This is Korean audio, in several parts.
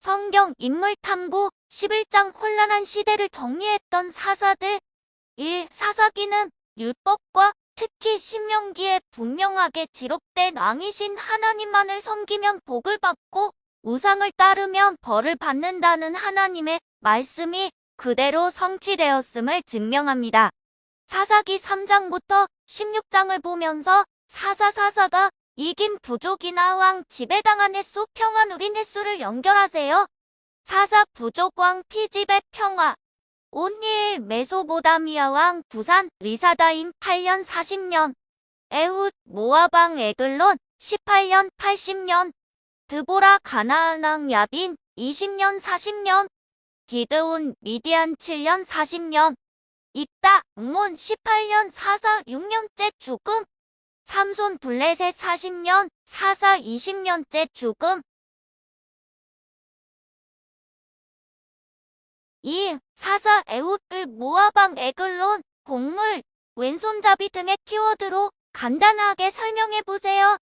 성경 인물 탐구 11장 혼란한 시대를 정리했던 사사들 1. 사사기는 율법과 특히 신명기에 분명하게 지록된 왕이신 하나님만을 섬기면 복을 받고 우상을 따르면 벌을 받는다는 하나님의 말씀이 그대로 성취되었음을 증명합니다. 사사기 3장부터 16장을 보면서 사사사사가 이긴 부족이나 왕 지배당한 횟수 평화 누린 횟수를 연결하세요. 사사 부족 왕 피집의 평화. 온니엘 메소보다미아 왕 부산 리사다임 8년 40년. 에훗 모아방 에글론 18년 80년. 드보라 가나안 왕 야빈 20년 40년. 기드온 미디안 7년 40년. 입다 몬 18년 사사 6년째 죽음 삼손 블레셋 40년 사사 20년째 죽음 2. 사사 에웃을 모아방 에글론 곡물 왼손잡이 등의 키워드로 간단하게 설명해보세요.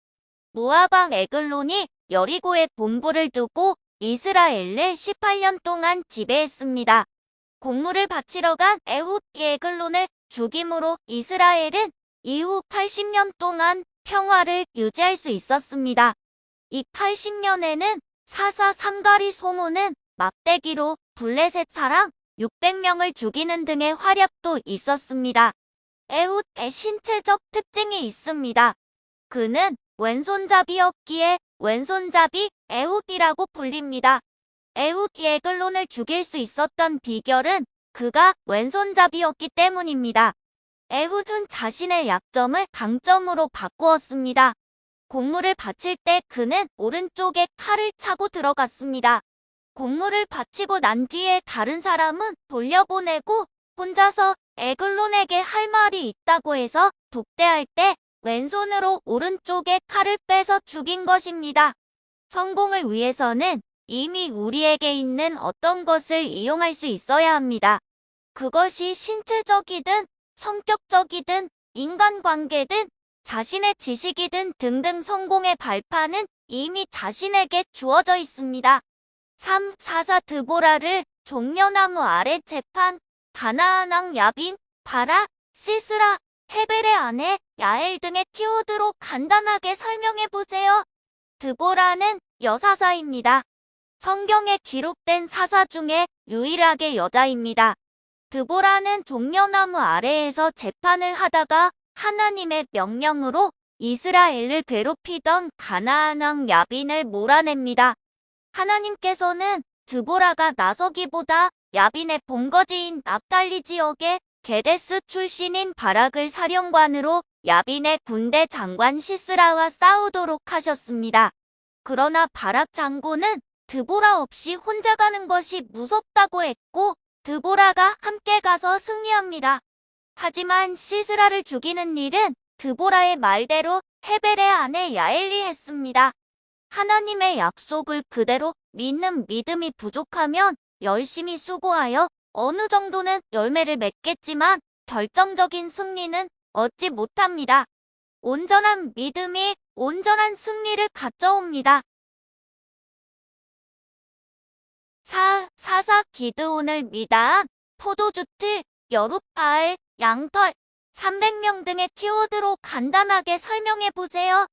모아방 에글론이 여리고에 본부를 두고 이스라엘을 18년 동안 지배했습니다. 곡물을 바치러 간 에훗 에글론을 죽임으로 이스라엘은 이후 80년 동안 평화를 유지할 수 있었습니다. 이 80년에는 사사 삼가리 소모는 막대기로 블레셋 사람 600명을 죽이는 등의 활약도 있었습니다. 에훗의 신체적 특징이 있습니다. 그는 왼손잡이였기에 왼손잡이 에훗이라고 불립니다. 에훗 예글론을 죽일 수 있었던 비결은 그가 왼손잡이였기 때문입니다. 에훗은 자신의 약점을 강점으로 바꾸었습니다. 곡물을 바칠 때 그는 오른쪽에 칼을 차고 들어갔습니다. 곡물을 바치고 난 뒤에 다른 사람은 돌려보내고 혼자서 에글론에게 할 말이 있다고 해서 독대할 때 왼손으로 오른쪽에 칼을 빼서 죽인 것입니다. 성공을 위해서는 이미 우리에게 있는 어떤 것을 이용할 수 있어야 합니다. 그것이 신체적이든 성격적이든 인간관계든 자신의 지식이든 등등 성공의 발판은 이미 자신에게 주어져 있습니다. 3. 사사 드보라를 종려나무 아래 재판 가나안왕 야빈, 바라, 시스라, 헤벨의 아내, 야엘 등의 키워드로 간단하게 설명해보세요. 드보라는 여사사입니다. 성경에 기록된 사사 중에 유일하게 여자입니다. 드보라는 종려나무 아래에서 재판을 하다가 하나님의 명령으로 이스라엘을 괴롭히던 가나안 왕 야빈을 몰아냅니다. 하나님께서는 드보라가 나서기보다 야빈의 본거지인 납달리 지역의 게데스 출신인 바락을 사령관으로 야빈의 군대 장관 시스라와 싸우도록 하셨습니다. 그러나 바락 장군은 드보라 없이 혼자 가는 것이 무섭다고 했고 드보라가 함께 가서 승리합니다. 하지만 시스라를 죽이는 일은 드보라의 말대로 헤벨의 아내 야엘리 했습니다. 하나님의 약속을 그대로 믿는 믿음이 부족하면 열심히 수고하여 어느 정도는 열매를 맺겠지만 결정적인 승리는 얻지 못합니다. 온전한 믿음이 온전한 승리를 가져옵니다. 사사 기드온을 미다한 포도주틀, 여룻바알, 양털, 300명 등의 키워드로 간단하게 설명해 보세요.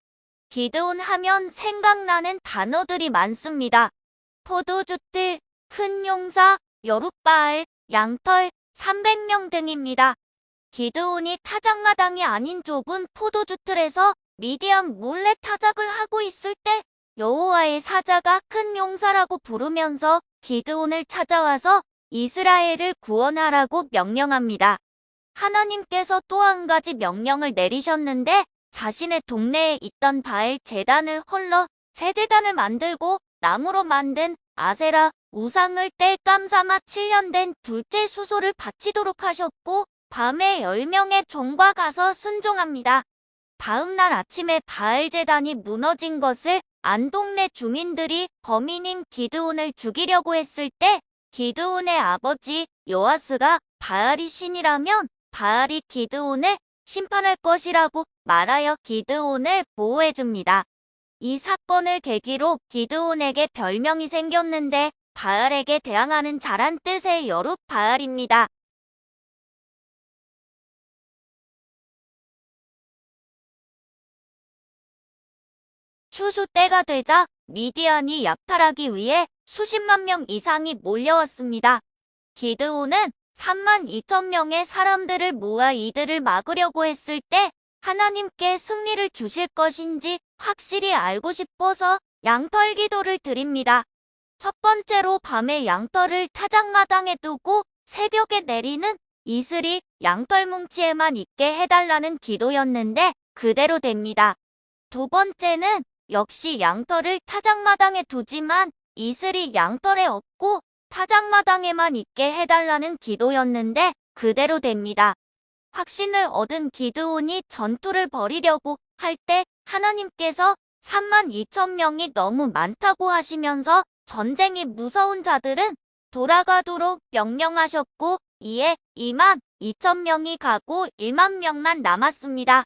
기드온 하면 생각나는 단어들이 많습니다. 포도주틀, 큰 용사, 여룻바알, 양털, 300명 등입니다. 기드온이 타작마당이 아닌 좁은 포도주틀에서 미디안 몰래 타작을 하고 있을 때 여호와의 사자가 큰 용사라고 부르면서 기드온을 찾아와서 이스라엘을 구원하라고 명령합니다. 하나님께서 또 한 가지 명령을 내리셨는데 자신의 동네에 있던 바알 재단을 헐러 새 재단을 만들고 나무로 만든 아세라 우상을 땔감 삼아 7년 된 둘째 수소를 바치도록 하셨고 밤에 10명의 종과 가서 순종합니다. 다음 날 아침에 바알 재단이 무너진 것을 안동네 주민들이 범인인 기드온을 죽이려고 했을 때 기드온의 아버지 요아스가 바알이 신이라면 바알이 기드온을 심판할 것이라고 말하여 기드온을 보호해줍니다. 이 사건을 계기로 기드온에게 별명이 생겼는데 바알에게 대항하는 자란 뜻의 여룻 바알입니다. 추수 때가 되자 미디안이 약탈하기 위해 수십만 명 이상이 몰려왔습니다. 기드온은 3만 2천 명의 사람들을 모아 이들을 막으려고 했을 때 하나님께 승리를 주실 것인지 확실히 알고 싶어서 양털 기도를 드립니다. 첫 번째로 밤에 양털을 타작마당에 두고 새벽에 내리는 이슬이 양털 뭉치에만 있게 해달라는 기도였는데 그대로 됩니다. 두 번째는 역시 양털을 타작마당에 두지만 이슬이 양털에 없고 타작마당에만 있게 해달라는 기도였는데 그대로 됩니다. 확신을 얻은 기드온이 전투를 벌이려고 할 때 하나님께서 3만 2천 명이 너무 많다고 하시면서 전쟁이 무서운 자들은 돌아가도록 명령하셨고 이에 2만 2천 명이 가고 1만 명만 남았습니다.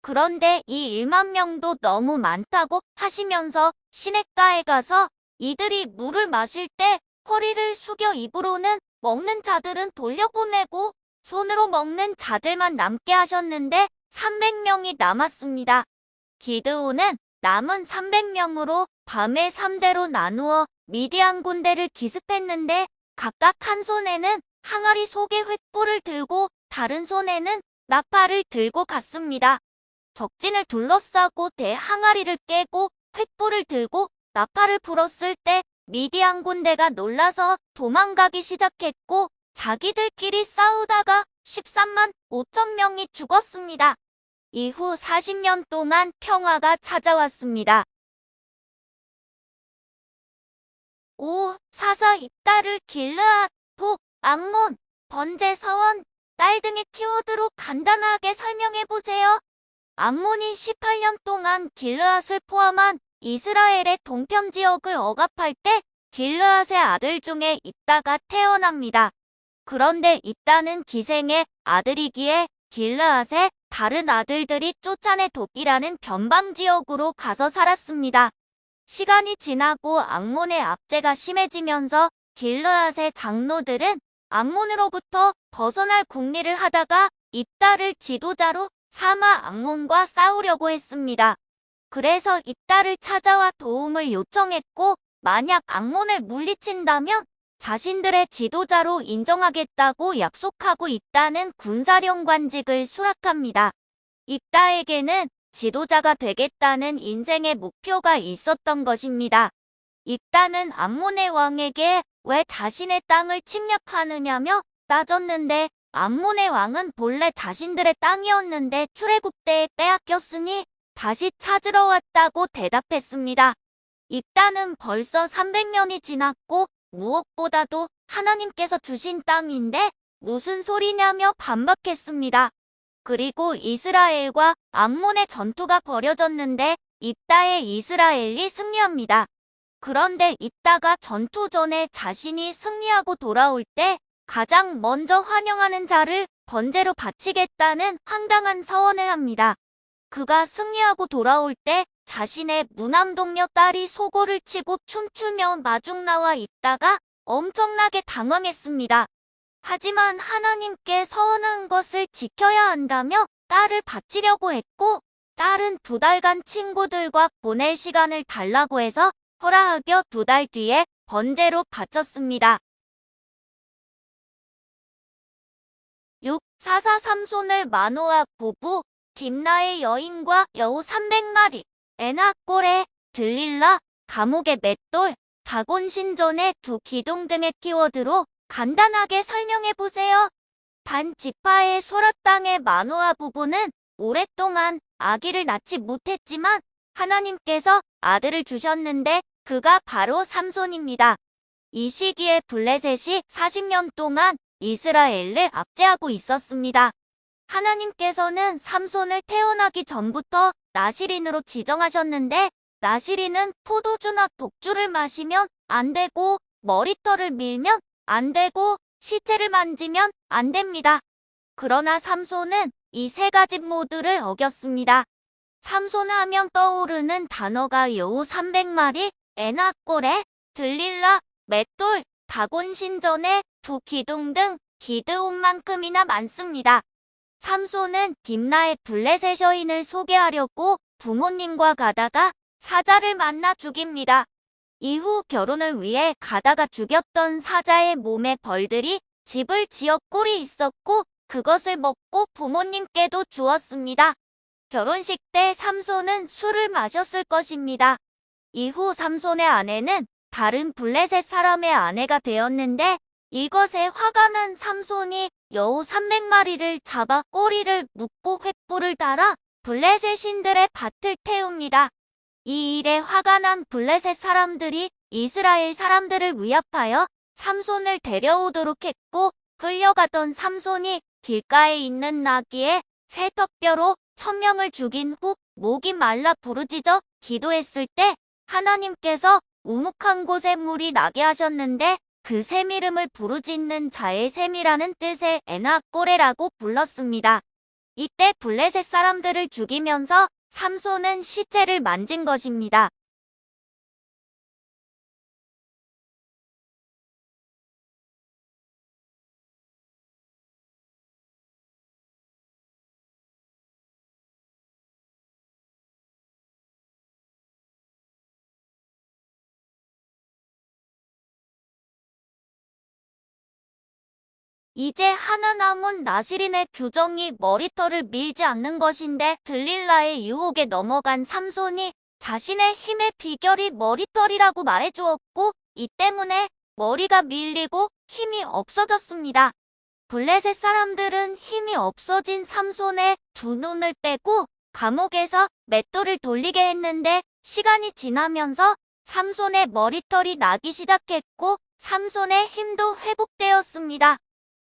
그런데 이 1만 명도 너무 많다고 하시면서 시냇가에 가서 이들이 물을 마실 때 허리를 숙여 입으로는 먹는 자들은 돌려보내고 손으로 먹는 자들만 남게 하셨는데 300명이 남았습니다. 기드온은 남은 300명으로 밤에 3대로 나누어 미디안 군대를 기습했는데 각각 한 손에는 항아리 속에 횃불을 들고 다른 손에는 나팔을 들고 갔습니다. 적진을 둘러싸고 대항아리를 깨고 횃불을 들고 나팔을 불었을 때 미디안 군대가 놀라서 도망가기 시작했고 자기들끼리 싸우다가 13만 5천 명이 죽었습니다. 이후 40년 동안 평화가 찾아왔습니다. 5. 사사 입다를 길르앗, 복, 암몬, 번제 서원, 딸 등의 키워드로 간단하게 설명해보세요. 암몬이 18년 동안 길르앗을 포함한 이스라엘의 동편 지역을 억압할 때 길르앗의 아들 중에 입다가 태어납니다. 그런데 입다는 기생의 아들이기에 길르앗의 다른 아들들이 쫓아내 도끼라는 변방 지역으로 가서 살았습니다. 시간이 지나고 악몬의 압제가 심해지면서 길르앗의 장로들은 악몬으로부터 벗어날 궁리를 하다가 입다를 지도자로 삼아 악몬과 싸우려고 했습니다. 그래서 입다를 찾아와 도움을 요청했고 만약 악몬을 물리친다면 자신들의 지도자로 인정하겠다고 약속하고 있다는 군사령관직을 수락합니다. 입다에게는 지도자가 되겠다는 인생의 목표가 있었던 것입니다. 입다는 암몬의 왕에게 왜 자신의 땅을 침략하느냐며 따졌는데 암몬의 왕은 본래 자신들의 땅이었는데 출애굽 때에 빼앗겼으니 다시 찾으러 왔다고 대답했습니다. 입다는 벌써 300년이 지났고 무엇보다도 하나님께서 주신 땅인데 무슨 소리냐며 반박했습니다. 그리고 이스라엘과 암몬의 전투가 벌여졌는데 입다의 이스라엘이 승리합니다. 그런데 입다가 전투 전에 자신이 승리하고 돌아올 때 가장 먼저 환영하는 자를 번제로 바치겠다는 황당한 서원을 합니다. 그가 승리하고 돌아올 때 자신의 무남동녀 딸이 소고를 치고 춤추며 마중 나와 있다가 엄청나게 당황했습니다. 하지만 하나님께 서원한 것을 지켜야 한다며 딸을 바치려고 했고 딸은 두 달간 친구들과 보낼 시간을 달라고 해서 허락하여 두 달 뒤에 번제로 바쳤습니다. 사사 삼손을 마노아 부부 딥나의 여인과 여우 300마리 에나꼴의 들릴라, 감옥의 맷돌, 다곤 신전의 두 기둥 등의 키워드로 간단하게 설명해 보세요. 반 지파의 소라 땅의 마노아 부부는 오랫동안 아기를 낳지 못했지만 하나님께서 아들을 주셨는데 그가 바로 삼손입니다. 이 시기에 블레셋이 40년 동안 이스라엘을 압제하고 있었습니다. 하나님께서는 삼손을 태어나기 전부터 나시린으로 지정하셨는데 나시린은 포도주나 독주를 마시면 안 되고 머리털을 밀면 안 되고 시체를 만지면 안 됩니다. 그러나 삼손은 이 세 가지 모두를 어겼습니다. 삼손 하면 떠오르는 단어가 여우 300마리, 에나꼬레, 들릴라, 맷돌, 다곤신전의 두 기둥 등 기드온만큼이나 많습니다. 삼손은 딥나의 블레셋 여인을 소개하려고 부모님과 가다가 사자를 만나 죽입니다. 이후 결혼을 위해 가다가 죽였던 사자의 몸에 벌들이 집을 지어 꿀이 있었고 그것을 먹고 부모님께도 주었습니다. 결혼식 때 삼손은 술을 마셨을 것입니다. 이후 삼손의 아내는 다른 블레셋 사람의 아내가 되었는데 이것에 화가 난 삼손이 여우 300마리를 잡아 꼬리를 묶고 횃불을 달아 블레셋 신들의 밭을 태웁니다. 이 일에 화가 난 블레셋 사람들이 이스라엘 사람들을 위협하여 삼손을 데려오도록 했고 끌려가던 삼손이 길가에 있는 나귀에 새 턱뼈로 천명을 죽인 후 목이 말라 부르짖어 기도했을 때 하나님께서 우묵한 곳에 물이 나게 하셨는데 그샘 이름을 부르짖는 자의 샘이라는 뜻의 에나 꼬레라고 불렀습니다. 이때 블레셋 사람들을 죽이면서 삼손은 시체를 만진 것입니다. 이제 하나 남은 나시린의 규정이 머리털을 밀지 않는 것인데 들릴라의 유혹에 넘어간 삼손이 자신의 힘의 비결이 머리털이라고 말해주었고 이 때문에 머리가 밀리고 힘이 없어졌습니다. 블레셋 사람들은 힘이 없어진 삼손의 두 눈을 빼고 감옥에서 맷돌을 돌리게 했는데 시간이 지나면서 삼손의 머리털이 나기 시작했고 삼손의 힘도 회복되었습니다.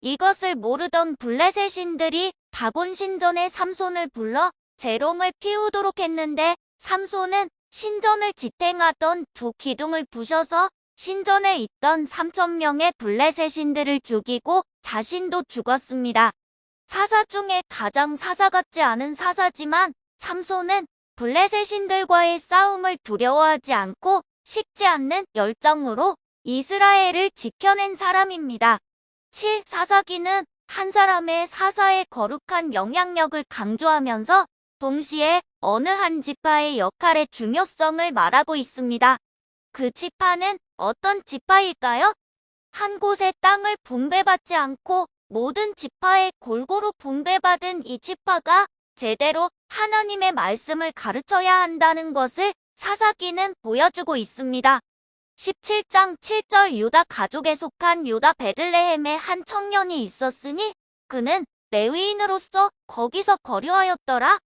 이것을 모르던 블레셋 신들이 다곤 신전의 삼손을 불러 재롱을 피우도록 했는데 삼손은 신전을 지탱하던 두 기둥을 부셔서 신전에 있던 3천 명의 블레셋 신들을 죽이고 자신도 죽었습니다. 사사 중에 가장 사사 같지 않은 사사지만 삼손은 블레셋 신들과의 싸움을 두려워하지 않고 식지 않는 열정으로 이스라엘을 지켜낸 사람입니다. 7. 사사기는 한 사람의 사사의 거룩한 영향력을 강조하면서 동시에 어느 한 지파의 역할의 중요성을 말하고 있습니다. 그 지파는 어떤 지파일까요? 한 곳의 땅을 분배받지 않고 모든 지파에 골고루 분배받은 이 지파가 제대로 하나님의 말씀을 가르쳐야 한다는 것을 사사기는 보여주고 있습니다. 17장 7절 유다 가족에 속한 유다 베들레헴에 한 청년이 있었으니 그는 레위인으로서 거기서 거류하였더라.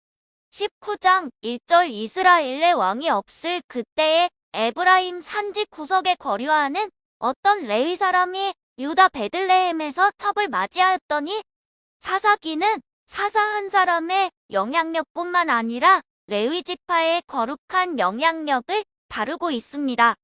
19장 1절 이스라엘의 왕이 없을 그때에 에브라임 산지 구석에 거류하는 어떤 레위 사람이 유다 베들레헴에서 첩을 맞이하였더니 사사기는 사사 한 사람의 영향력뿐만 아니라 레위 지파의 거룩한 영향력을 다루고 있습니다.